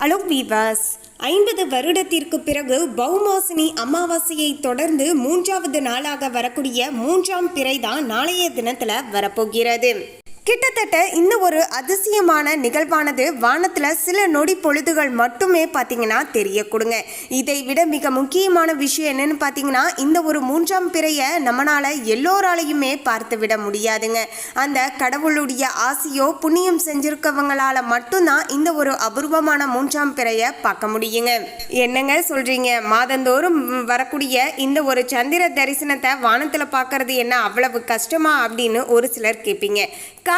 Allow வீவாஸ் ஐம்பது வருடத்திற்கு பிறகு பௌமாசினி அமாவாசையை தொடர்ந்து மூன்றாவது நாளாக வரக்கூடிய மூன்றாம் பிறை தான் நாளைய தினத்துல வரப்போகிறது. கிட்டத்தட்ட இந்த ஒரு அதிசயமான நிகழ்வானது வானத்தில் சில நொடி பொழுதுகள் மட்டுமே பார்த்தீங்கன்னா தெரிய கொடுங்க இதை விட மிக முக்கியமான விஷயம் என்னன்னு பார்த்தீங்கன்னா இந்த ஒரு மூன்றாம் பிறையை நம்மளால் எல்லோராலையுமே பார்த்து விட முடியாதுங்க. அந்த கடவுளுடைய ஆசையோ புண்ணியம் செஞ்சிருக்கவங்களால மட்டும்தான் இந்த ஒரு அபூர்வமான மூன்றாம் பிறையை பார்க்க முடியுங்க. என்னங்க சொல்றீங்க? மாதந்தோறும் வரக்கூடிய இந்த ஒரு சந்திர தரிசனத்தை வானத்தில் பார்க்கறது என்ன அவ்வளவு கஷ்டமா அப்படின்னு ஒரு சிலர் கேட்பீங்க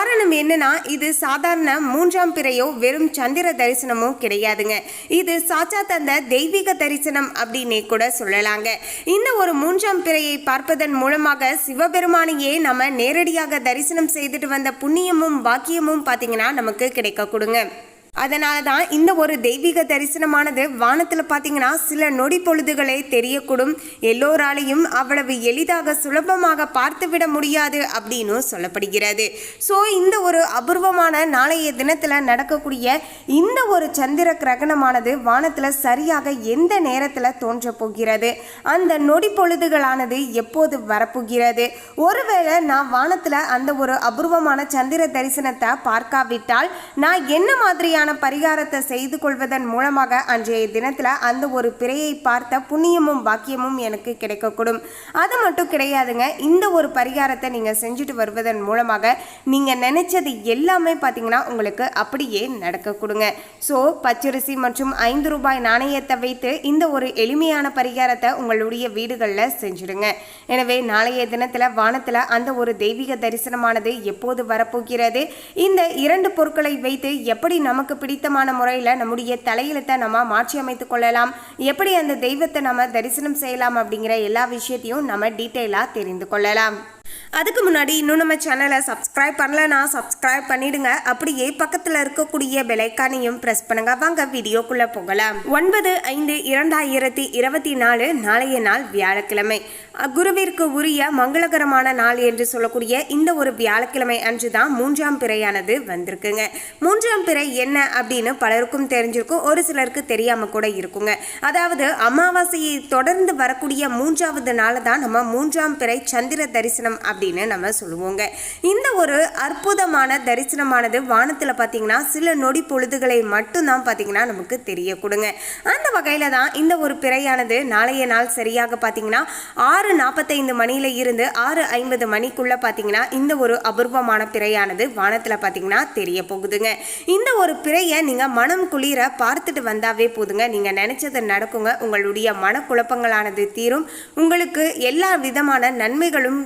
காரணம் என்னன்னா இது சாதாரண மூன்றாம் பிறையோ வெறும் சந்திர தரிசனமோ கிடையாதுங்க. இது சாச்சா தந்த தெய்வீக தரிசனம் அப்படின்னே கூட சொல்லலாங்க. இந்த ஒரு மூன்றாம் பிறையை பார்ப்பதன் மூலமாக சிவபெருமானையே நம்ம நேரடியாக தரிசனம் செய்துட்டு வந்த புண்ணியமும் பாக்கியமும் பார்த்தீங்கன்னா நமக்கு கிடைக்க கொடுங்க. அதனால தான் இந்த ஒரு தெய்வீக தரிசனமானது வானத்தில் பார்த்தீங்கன்னா சில நொடி பொழுதுகளே தெரியக்கூடும். எல்லோராலையும் அவ்வளவு எளிதாக சுலபமாக பார்த்துவிட முடியாது அப்படின்னு சொல்லப்படுகிறது. ஸோ இந்த ஒரு அபூர்வமான நாளைய தினத்தில் நடக்கக்கூடிய இந்த ஒரு சந்திர கிரகணமானது வானத்தில் சரியாக எந்த நேரத்தில் தோன்ற போகிறது? அந்த நொடி பொழுதுகளானது எப்போது வரப்போகிறது? ஒருவேளை நான் வானத்தில் அந்த ஒரு அபூர்வமான சந்திர தரிசனத்தை பார்க்காவிட்டால் நான் என்ன மாதிரியான பரிகாரத்தை செய்து கொள்வதன் மூலமாக அன்றைய தினத்தில் அந்த ஒரு பிறையை பார்த்த புண்ணியமும் பாக்கியமும் எனக்கு கிடைக்கக்கூடும். அது மட்டும் கிடையாதுங்க. இந்த ஒரு பரிகாரத்தை நீங்கள் செஞ்சுட்டு வருவதன் மூலமாக நீங்கள் நினைச்சது எல்லாமே பார்த்தீங்கன்னா உங்களுக்கு அப்படியே நடக்க கொடுங்க ஸோ பச்சரிசி மற்றும் ஐந்து ரூபாய் நாணயத்தை வைத்து இந்த ஒரு எளிமையான பரிகாரத்தை உங்களுடைய வீடுகளில் செஞ்சுடுங்க. எனவே நாளைய தினத்தில் வானத்தில் அந்த ஒரு தெய்வீக தரிசனமானது எப்போது வரப்போகிறது? இந்த இரண்டு பொருட்களை வைத்து எப்படி நமக்கு பிடித்தமான முறையில் நம்முடைய தலையெழுத்தை நம்ம மாற்றி அமைத்து கொள்ளலாம். எப்படி அந்த தெய்வத்தை நம்ம தரிசனம் செய்யலாம் அப்படிங்கிற எல்லா விஷயத்தையும் நம்ம டீட்டெயிலாக தெரிந்து கொள்ளலாம். அதுக்கு முன்னாடி இன்னும் நம்ம சேனலை சப்ஸ்கிரைப் பண்ணலனா சப்ஸ்கிரைப் பண்ணிடுங்க. அப்படியே பக்கத்தில் இருக்கக்கூடிய பெலைக்கானையும் ப்ரெஸ் பண்ணுங்க. வாங்க வீடியோக்குள்ளே போகலாம். ஒன்பது ஐந்து இரண்டாயிரத்தி இருபத்தி நாலு நாளைய நாள் வியாழக்கிழமை. குருவிற்கு உரிய மங்களகரமான நாள் என்று சொல்லக்கூடிய இந்த ஒரு வியாழக்கிழமை அன்று தான் மூன்றாம் பிறையானது வந்திருக்குங்க. மூன்றாம் பிறை என்ன அப்படின்னு பலருக்கும் தெரிஞ்சிருக்கும். ஒரு சிலருக்கு தெரியாமல் கூட இருக்குங்க. அதாவது அமாவாசையை தொடர்ந்து வரக்கூடிய மூன்றாவது நாள் தான் நம்ம மூன்றாம் பிறை சந்திர தரிசனம் அப்படின்னு நம்ம சொல்லுவோங்க. இந்த ஒரு அற்புதமான தரிசனமானது வானத்தில் பார்த்தீங்கன்னா சில நொடி பொழுதுகளை மட்டும்தான் பார்த்தீங்கன்னா நமக்கு தெரிய கொடுங்க அந்த வகையில் தான் இந்த ஒரு பிறையானது நாளைய நாள் சரியாக பார்த்தீங்கன்னா ஆறு நாற்பத்தைந்து மணியில் இருந்து ஆறு ஐம்பது மணிக்குள்ளே பார்த்தீங்கன்னா இந்த ஒரு அபூர்வமான பிறையானது வானத்தில் பார்த்தீங்கன்னா தெரிய போகுதுங்க. இந்த ஒரு பிறையை நீங்கள் மனம் குளிர பார்த்துட்டு வந்தாவே போதுங்க. நீங்கள் நினச்சது நடக்குங்க. உங்களுடைய மனக்குழப்பங்களானது தீரும். உங்களுக்கு எல்லா விதமான நன்மைகளும்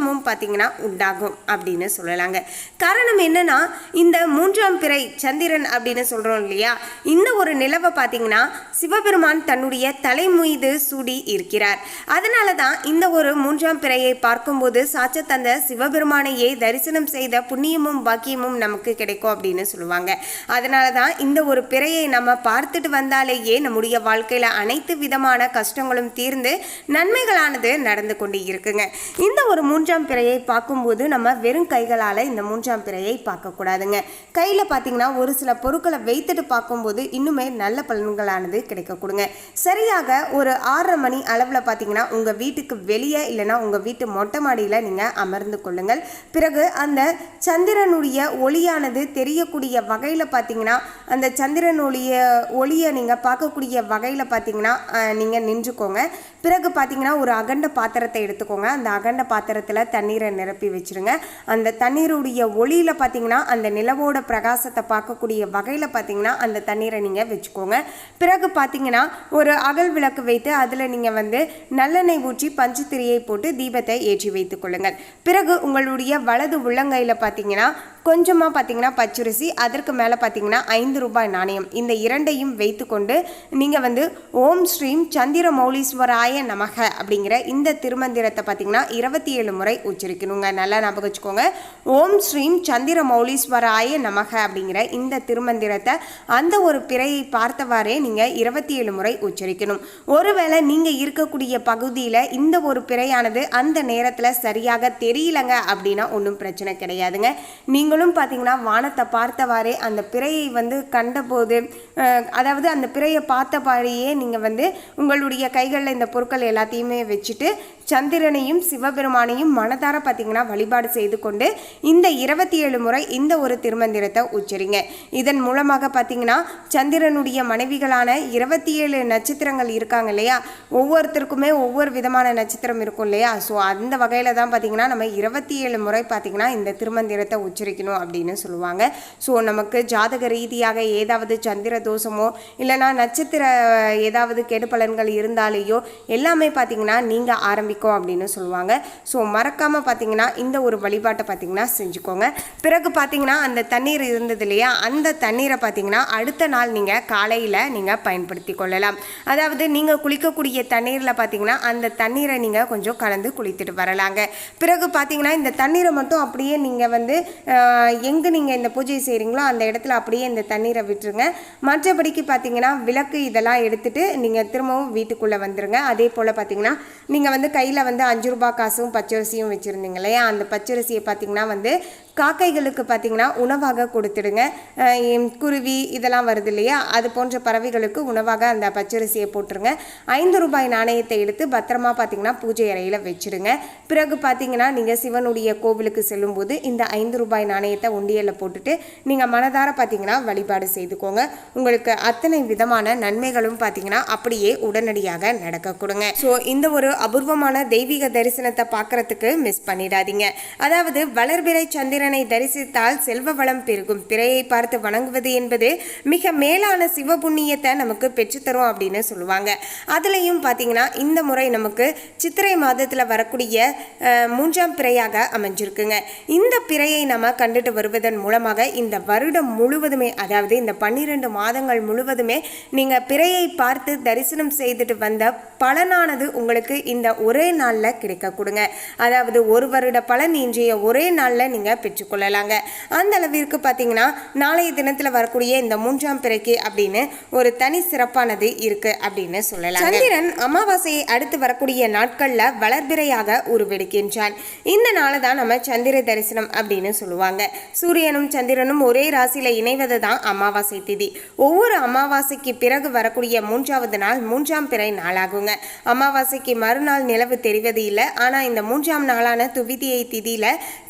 சுபிச்சமும் பார்த்திங்கன்னா உண்டாகும் அப்படின்னு சொல்லலாங்க. காரணம் என்னென்னா இந்த மூன்றாம் பிறை சந்திரன் அப்படின்னு சொல்கிறோம் இல்லையா? இந்த ஒரு நிலவை பார்த்திங்கன்னா சிவபெருமான் தன்னுடைய தலை மீது சூடி இருக்கிறார். அதனால தான் இந்த ஒரு மூன்றாம் பிறையை பார்க்கும்போது சாட்ச தந்த சிவபெருமானையே தரிசனம் செய்த புண்ணியமும் பாக்கியமும் நமக்கு கிடைக்கும் அப்படின்னு சொல்லுவாங்க. அதனால தான் இந்த ஒரு பிறையை நம்ம பார்த்துட்டு வந்தாலேயே நம்முடைய வாழ்க்கையில் அனைத்து விதமான கஷ்டங்களும் தீர்ந்து நன்மைகளானது நடந்து கொண்டு இருக்குங்க. இந்த ஒரு மூன்று மூன்றாம் பிறையை பார்க்கும்போது நம்ம வெறும் கைகளால் இந்த மூன்றாம் பிறையை பார்க்கக்கூடாதுங்க. கையில் பார்த்தீங்கன்னா ஒரு சில பொருட்களை வைத்துட்டு பார்க்கும்போது இன்னுமே நல்ல பலன்களானது கிடைக்க கொடுங்க சரியாக ஒரு ஆறரை மணி அளவில் பார்த்தீங்கன்னா உங்கள் வீட்டுக்கு வெளியே இல்லைன்னா உங்கள் வீட்டு மொட்டை மாடியில் நீங்கள் அமர்ந்து கொள்ளுங்கள். பிறகு அந்த சந்திரனுடைய ஒளியானது தெரியக்கூடிய வகையில் பார்த்தீங்கன்னா அந்த சந்திரனுடைய ஒளியை நீங்கள் பார்க்கக்கூடிய வகையில் பார்த்தீங்கன்னா நீங்கள் நின்றுக்கோங்க. பிறகு பார்த்தீங்கன்னா ஒரு அகண்ட பாத்திரத்தை எடுத்துக்கோங்க. அந்த அகண்ட பாத்திரத்தில் தண்ணீரை நிரப்பி வச்சிருங்க. அந்த தண்ணீருடைய ஒளியில் பார்த்தீங்கன்னா அந்த நிலவோட பிரகாசத்தை பார்க்கக்கூடிய வகையில் பார்த்தீங்கன்னா அந்த தண்ணீரை நீங்கள் வச்சுக்கோங்க. பிறகு பார்த்தீங்கன்னா ஒரு அகல் விளக்கு வைத்து அதில் நீங்கள் வந்து நல்லெண்ணெய் ஊற்றி பஞ்சு திரியை போட்டு தீபத்தை ஏற்றி வைத்துக் கொள்ளுங்கள். பிறகு உங்களுடைய வலது உள்ளங்கையில் பார்த்தீங்கன்னா கொஞ்சமாக பார்த்தீங்கன்னா பச்சரிசி அதற்கு மேலே பார்த்தீங்கன்னா ஐந்து ரூபாய் நாணயம். இந்த இரண்டையும் வைத்துக்கொண்டு நீங்கள் வந்து ஓம் ஸ்ரீம் சந்திர மௌலீஸ்வராய நமக அப்படிங்கிற இந்த திருமந்திரத்தை பார்த்தீங்கன்னா இருபத்தி ஏழு முறை உச்சரிக்கணுங்க. நல்லா ஞாபகம் வச்சுக்கோங்க. ஓம் ஸ்ரீம் சந்திர மௌலீஸ்வராய நமக அப்படிங்கிற இந்த திருமந்திரத்தை அந்த ஒரு பிறையை பார்த்தவாறே நீங்கள் இருபத்தி ஏழு முறை உச்சரிக்கணும். ஒருவேளை நீங்கள் இருக்கக்கூடிய பகுதியில் இந்த ஒரு பிறையானது அந்த நேரத்தில் சரியாக தெரியலங்க அப்படின்னா ஒன்றும் பிரச்சனை கிடையாதுங்க. நீங்களும் பார்த்தீங்கன்னா வானத்தை பார்த்தவாறே அந்த பிறையை வந்து கண்டபோது அதாவது அந்த பிறையை பார்த்தபாடியே நீங்கள் வந்து உங்களுடைய கைகளில் இந்த பொருட்கள் எல்லாத்தையுமே வச்சுட்டு சந்திரனையும் சிவபெருமானையும் மனதார பார்த்தீங்கன்னா வழிபாடு செய்து கொண்டு இந்த இருபத்தி ஏழு முறை இந்த ஒரு திருமந்திரத்தை உச்சரிங்க. இதன் மூலமாக பார்த்தீங்கன்னா சந்திரனுடைய மனைவிகளான இருபத்தி ஏழு நட்சத்திரங்கள் இருக்காங்க இல்லையா? ஒவ்வொருத்தருக்குமே ஒவ்வொரு விதமான நட்சத்திரம் இருக்கும் இல்லையா? ஸோ அந்த வகையில் தான் பார்த்தீங்கன்னா நம்ம இருபத்தி ஏழு முறை பார்த்தீங்கன்னா இந்த திருமந்திரத்தை உச்சரிக்கணும் அப்படின்னு சொல்லுவாங்க. ஸோ நமக்கு ஜாதக ரீதியாக ஏதாவது சந்திர தோஷமோ இல்லைனா நட்சத்திர ஏதாவது கெடுபலன்கள் இருந்தாலேயோ எல்லாமே பார்த்தீங்கன்னா நீங்கள் ஆரம்பிக்கும் அப்படின்னு சொல்லுவாங்க. ஸோ மறக்காமல் பார்த்தீங்கன்னா இந்த ஒரு வழிபாட்டை பார்த்தீங்கன்னா செஞ்சுக்கோங்க. பிறகு பார்த்தீங்கன்னா அந்த தண்ணீர் இருந்தது இல்லையா? அந்த தண்ணீரை பார்த்தீங்கன்னா அடுத்த நாள் நீங்கள் காலையில் நீங்கள் பயன்படுத்தி கொள்ளலாம். அதாவது நீங்கள் குளிக்கக்கூடிய தண்ணீரில் பார்த்தீங்கன்னா அந்த தண்ணீரை நீங்கள் கொஞ்சம் கலந்து குளித்துட்டு வரலாங்க. பிறகு பார்த்தீங்கன்னா இந்த தண்ணீரை மட்டும் அப்படியே நீங்கள் வந்து எங்கே நீங்கள் இந்த பூஜை செய்கிறீங்களோ அந்த இடத்துல அப்படியே இந்த தண்ணீரை விட்டுருங்க. மற்றபடிக்கு பார்த்தீங்கன்னா விளக்கு இதெல்லாம் எடுத்துட்டு நீங்கள் திரும்பவும் வீட்டுக்குள்ளே வந்துடுங்க அதே போல் பார்த்தீங்கன்னா நீங்கள் வந்து கையில் வந்து அஞ்சு ரூபாய் காசும் பச்சரிசியும் வச்சுருந்தீங்க இல்லையா? அந்த பச்சரிசியை பார்த்திங்கன்னா வந்து காக்கைகளுக்கு பார்த்தீங்கன்னா உணவாக கொடுத்துடுங்க. குருவி இதெல்லாம் வருது இல்லையா? அது போன்ற பறவைகளுக்கு உணவாக அந்த பச்சரிசியை போட்டுருங்க. ஐந்து ரூபாய் நாணயத்தை எடுத்து பத்திரமா பார்த்தீங்கன்னா பூஜை அறையில் வச்சுடுங்க. பிறகு பார்த்தீங்கன்னா நீங்கள் சிவனுடைய கோவிலுக்கு செல்லும்போது இந்த ஐந்து ரூபாய் நாணயத்தை உண்டியலில் போட்டுட்டு நீங்கள் மனதார பார்த்தீங்கன்னா வழிபாடு செய்துக்கோங்க. உங்களுக்கு அத்தனை விதமான நன்மைகளும் பார்த்தீங்கன்னா அப்படியே உடனடியாக நடக்க கொடுங்க. ஸோ இந்த ஒரு அபூர்வமான தெய்வீக தரிசனத்தை பார்க்கறதுக்கு மிஸ் பண்ணிடாதீங்க. அதாவது வளர்பிறை சந்திரனை தரிசித்தால் செல்வ வளம் பெருகும். பிறையை பார்த்து வணங்குவது என்பது மிக மேலான சிவபுண்ணியத்தை நமக்கு பெற்றுத்தரும் அப்படின்னு சொல்லுவாங்க. அதுலேயும் பார்த்தீங்கன்னா இந்த முறை நமக்கு சித்திரை மாதத்தில் வரக்கூடிய மூன்றாம் பிறையாக அமைஞ்சிருக்குங்க. இந்த பிறையை நம்ம கண்டுட்டு வருவதன் மூலமாக இந்த வருடம் முழுவதுமே அதாவது இந்த பன்னிரெண்டு மாதங்கள் முழுவதுமே நீங்கள் பிறையை பார்த்து தரிசனம் செய்துட்டு வந்த பலனானது உங்களுக்கு இந்த ஒரே நாளில் கிடைக்க கொடுங்க. அதாவது ஒரு வருட பலன் இன்றைய ஒரே நாளில் நீங்கள் பெற்றுக்கொள்ளலாங்க. அந்த அளவிற்கு பார்த்தீங்கன்னா நாளைய தினத்தில் வரக்கூடிய இந்த மூன்றாம் பிறைக்கு அப்படின்னு ஒரு தனி சிறப்பானது இருக்கு அப்படின்னு சொல்லலாம் சந்திரன் அமாவாசையை அடுத்து வரக்கூடிய நாட்களில் வளர்பிறையாக உருவெடுக்கின்றான். இந்த நாளை தான் நம்ம சந்திர தரிசனம் அப்படின்னு சொல்லுவாங்க. சூரியனும் சந்திரனும் ஒரே ராசியில் இணைவது தான் அமாவாசை திதி. ஒவ்வொரு அமாவாசைக்கு பிறகு வரக்கூடிய மூன்றாவது நாள் மூன்றாம் பிறை நாளாகுங்க. அமாவாசைக்கு மறுநாள் நிலவு தெரிவது இல்லை. ஆனால் இந்த மூன்றாம் நாளான துவிதியை திதியில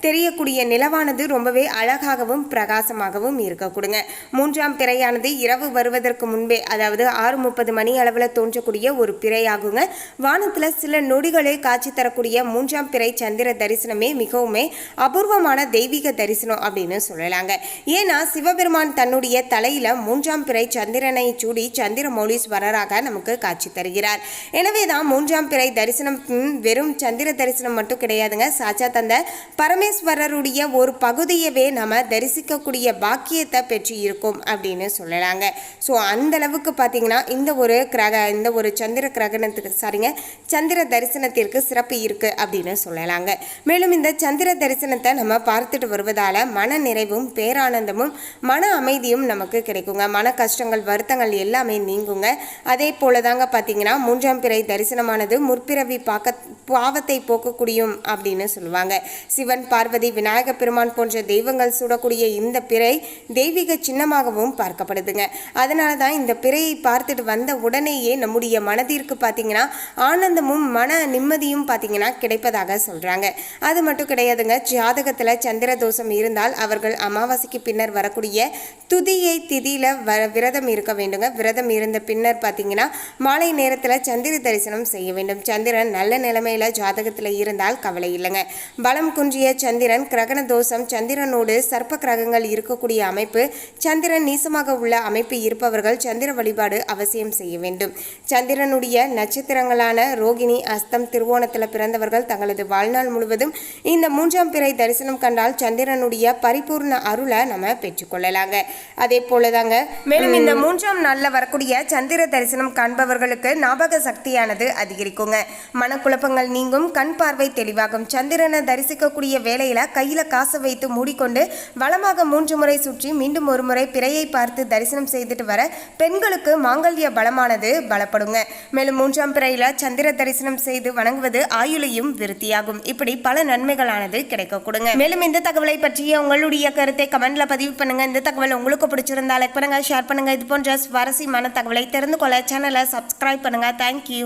தெரியக்கூடிய நிலவானது ரொம்பவே அழகாகவும் பிரகாசமாகவும் இருக்க கொடுங்க. மூன்றாம் பிறையானது இரவு வருவதற்கு முன்பே அதாவது ஆறு முப்பது மணி அளவில் தோன்றக்கூடிய ஒரு பிறையாகுங்க வானத்தில் சில நொடிகளே காட்சி தரக்கூடிய மூன்றாம் பிறை சந்திர தரிசனமே மிகவுமே அபூர்வமான தெய்வீக தரிசனம் அப்படின்னு சொல்லலாங்க. ஏன்னா சிவபெருமான் தன்னுடைய தலையில மூன்றாம் பிறை சந்திரனை சூடி சந்திர மௌலீஸ்வரராக நமக்கு காட்சி தருகிறார். எனவே தான் மூன்றாம் பிறை தரிசனம் வெறும் சந்திர தரிசனம் மட்டும் கிடையாதுங்க. சாச்சா தந்த பரமேஸ்வரருடைய ஒரு பகுதியவே நம்ம தரிசிக்கக்கூடிய பாக்கியத்தை பெற்று இருக்கும் அப்படின்னு சொல்லலாங்க. ஸோ அந்த அளவுக்கு பார்த்தீங்கன்னா இந்த ஒரு கிரக இந்த ஒரு சந்திர கிரகணத்துக்கு சாரிங்க சந்திர தரிசனத்திற்கு சிறப்பு இருக்கு அப்படின்னு சொல்லலாங்க. மேலும் இந்த சந்திர தரிசனத்தை நம்ம பார்த்துட்டு வருவதால மன நிறைவும் பேரானந்தமும் மன அமைதியும் நமக்கு கிடைக்குங்க. மன கஷ்டங்கள் வருத்தங்கள் எல்லாமே நீங்குங்க. அதே போல தாங்க பார்த்தீங்கன்னா மூன்றாம் பிறை தரிசனமானது முற்பிறவி பார்க்க பாவத்தை போக்கக்கூடியும் அப்படின்னு சொல்லுவாங்க. சிவன் பார்வதி விநாயகர் பெருமான் போன்ற தெய்வங்கள் சூடக்கூடிய இந்த பிறை தெய்வீக சின்னமாகவும் பார்க்கப்படுதுங்க. அதனால தான் இந்த பிறையை பார்த்துட்டு வந்த உடனேயே நம்முடைய மனதிற்கு பார்த்தீங்கன்னா ஆனந்தமும் மன நிம்மதியும் பார்த்தீங்கன்னா கிடைப்பதாக சொல்கிறாங்க அது மட்டும் கிடையாதுங்க ஜாதகத்தில் சந்திர தோஷம் இருந்தால் அவர்கள் அமாவாசைக்கு பின்னர் வரக்கூடிய துதியை திதியில் வ விரதம் இருக்க வேண்டுங்க. விரதம் இருந்த பின்னர் பார்த்தீங்கன்னா மாலை நேரத்தில் சந்திர தரிசனம் செய்ய வேண்டும். சந்திரன் நல்ல நிலைமையில் ஜாதகத்தில் இருந்தால் கவலை இல்லைங்க. பலம் குன்றிய சந்திரன் கிரகண தோஷம் தோஷம் சந்திரனோடு சர்ப்ப கிரகங்கள் இருக்கக்கூடிய அமைப்பு சந்திரன் நீசமாக உள்ள அமைப்பு இருப்பவர்கள் சந்திர வழிபாடு அவசியம் செய்ய வேண்டும். சந்திரனுடைய நட்சத்திரங்களான ரோகிணி அஸ்தம் திருவோணத்தில் பிறந்தவர்கள் தங்களது வாழ்நாள் முழுவதும் இந்த மூன்றாம் பிறை தரிசனம் கண்டால் சந்திரனுடைய பரிபூர்ண அருளை நம்ம பெற்றுக்கொள்ளலாங்க அதே போலதாங்க மேலும் இந்த மூன்றாம் நாளில் வரக்கூடிய சந்திர தரிசனம் காண்பவர்களுக்கு ஞாபக சக்தியானது அதிகரிக்குங்க. மனக்குழப்பங்கள் நீங்கும் கண் பார்வை தெளிவாகும். சந்திரனை தரிசிக்கக்கூடிய வேளையில கையில காசு வைத்து மூடிக்கொண்டு வளமாக மூன்று முறை சுற்றி மீண்டும் ஒரு முறை பிறையை பார்த்து தரிசனம் செய்துட்டு வர பெண்களுக்கு மாங்கல்ய பலமானது பலப்படுங்க. மேலும் மூன்றாம் பிறையில சந்திர தரிசனம் செய்து வணங்குவது ஆயுளையும் விருத்தியாகும். இப்படி பல நன்மைகளானது கிடைக்க கொடுங்க. மேலும் இந்த தகவலை பற்றிய உங்களுடைய கருத்தை கமெண்ட்ல பதிவு பண்ணுங்க. இந்த தகவல் உங்களுக்கு பிடிச்சிருந்தா லைக் பண்ணுங்க ஷேர் பண்ணுங்க. இது போன்ற சுவாரஸ்யமான தகவலை தெரிந்து கொள்ள சேனலை சப்ஸ்கிரைப் பண்ணுங்க. தேங்க்யூ